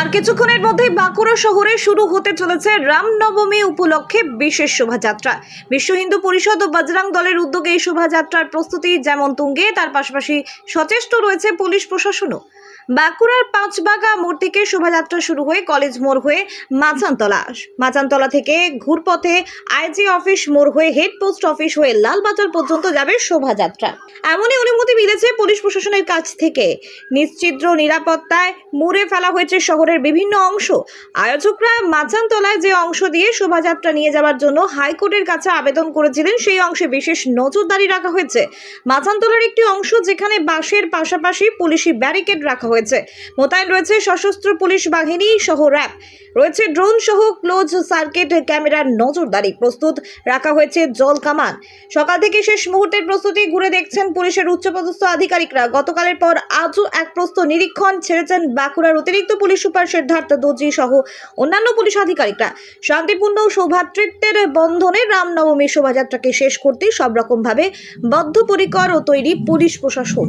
আর কিছুক্ষণের মধ্যে বাঁকুড়া শহরে শুরু হতে চলেছে রামনবমী উপলক্ষে বিশেষ শোভাযাত্রা। বিশ্ব হিন্দু পরিষদ ও বাজরাং দলের উদ্যোগে এই শোভাযাত্রার প্রস্তুতি যেমন তুঙ্গে, তার পাশাপাশি সচেষ্ট রয়েছে পুলিশ প্রশাসনও। বাঁকুড়ার পাঁচবাগা মোড় থেকে শোভাযাত্রা শুরু হয়ে কলেজ মোড় হয়ে মাচানতলা। মাচানতলা থেকে ঘুরপথে আইজি অফিস মোড় হয়ে হেড পোস্ট অফিস হয়ে লালবাজার পর্যন্ত যাবে শোভাযাত্রা। এমনই অনুমতি মিলেছে পুলিশ প্রশাসনের কাছ থেকে। নিশ্চিদ্র নিরাপত্তায় মুড়ে ফেলা হয়েছে শহরের বিভিন্ন অংশ। আয়োজকরা মাচানতলায় যে অংশ দিয়ে শোভাযাত্রা নিয়ে যাওয়ার জন্য হাইকোর্টের কাছে আবেদন করেছিলেন, সেই অংশে বিশেষ নজরদারি রাখা হয়েছে। মাচানতলার একটি অংশ যেখানে বাসের পাশাপাশি পুলিশি ব্যারিকেড রাখা হয়েছে মোতায়েন রয়েছে সশস্ত্র পুলিশ বাহিনী সহ র্যাব। রয়েছে ড্রোন সহ ক্লোজ সার্কিট ক্যামেরার নজরদারি প্রস্তুত রাখা হয়েছে জল কামান। সকাল থেকে শেষ মুহূর্তের প্রস্তুতি ঘুরে দেখছেন পুলিশের উচ্চপদস্থ আধিকারিকরা। গতকালের পর আজও এক প্রস্ত নিরীক্ষণ ছেড়েছেন বাঁকুড়ার অতিরিক্ত পুলিশ সুপার সিদ্ধার্থ দর্জি সহ অন্যান্য পুলিশ আধিকারিকরা। শান্তিপূর্ণ সৌভাতৃত্বের বন্ধনে রামনবমী শোভাযাত্রাকে শেষ করতে সব রকমভাবে বদ্ধপরিকর ও তৈরি পুলিশ প্রশাসন।